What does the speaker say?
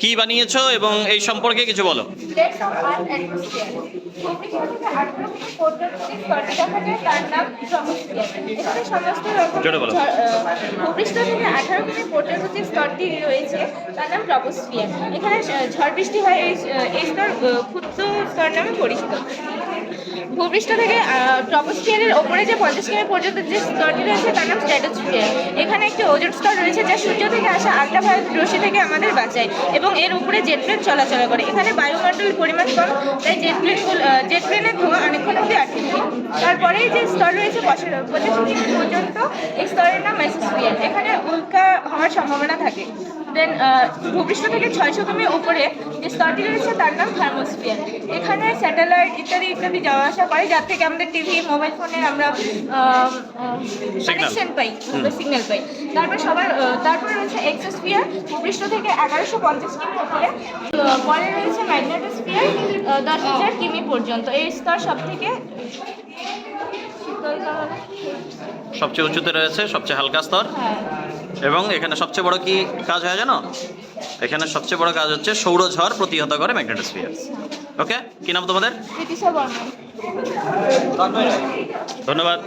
কি বানিয়েছো এবং এই সম্পর্কে কিছু বলো। থেকে স্তরটি জোরে বলো। ভূপৃষ্ঠ থেকে আঠারো পর্যন্ত রয়েছে তার নাম ট্রপোস্ফিয়ার। এখানে ঝড় বৃষ্টি হয় এই স্তর ক্ষুদ্র স্তর নামে পরিচিত। ভূপৃষ্ঠ থেকে ট্রপোস্ফিয়ারের ওপরে যে পঞ্চাশ কিমি পর্যন্ত যে স্তরটি রয়েছে, তার নাম স্ট্র্যাটোস্ফিয়ার। এখানে একটি ওজোন স্তর রয়েছে যা সূর্য থেকে আসা আল্ট্রাভায়োলেট রশ্মি থেকে আমাদের বাঁচায় এবং এর উপরে জেট প্লেন চলাচল করে। এখানে বায়ুমণ্ডলের পরিমাণ কম, তাই জেট প্লেন জেট প্লেনের ধোঁয়া অনেকক্ষণ অব্দি আটকে তারপরে যে স্তর রয়েছে, পঁচাশি কিমি পর্যন্ত এই স্তরের নাম মেসোস্ফিয়ার। এখানে উল্কা হওয়ার সম্ভাবনা দেন ভূপৃষ্ঠ থেকে ছয়শো কিমি উপরে যে স্তরটি রয়েছে তার নাম থার্মোস্ফিয়ার এখানে স্যাটেলাইট ইত্যাদি ইত্যাদি যাওয়া আসা করে যার থেকে আমাদের টিভি মোবাইল ফোনে আমরা কানেকশন পাই সিগন্যাল পাই। তারপর সবার তারপরে রয়েছে এক্সোস্ফিয়ার ভূপৃষ্ঠ থেকে এগারোশো পঞ্চাশ কিমি উপরে। আহ, পরে রয়েছে ম্যাগনেটোস্ফিয়ার দশ হাজার কিমি পর্যন্ত। এই স্তর সব থেকে সবচেয়ে উঁচুতে রয়েছে সবচেয়ে হালকা স্তর? হ্যাঁ। এবং এখানে সবচেয়ে বড় কি কাজ হয় জানো? এখানে সবচেয়ে বড় কাজ হচ্ছে সৌরঝড় প্রতিহত করে ম্যাগনেটোস্ফিয়ার ওকে কি নাম তোমাদের? ধন্যবাদ।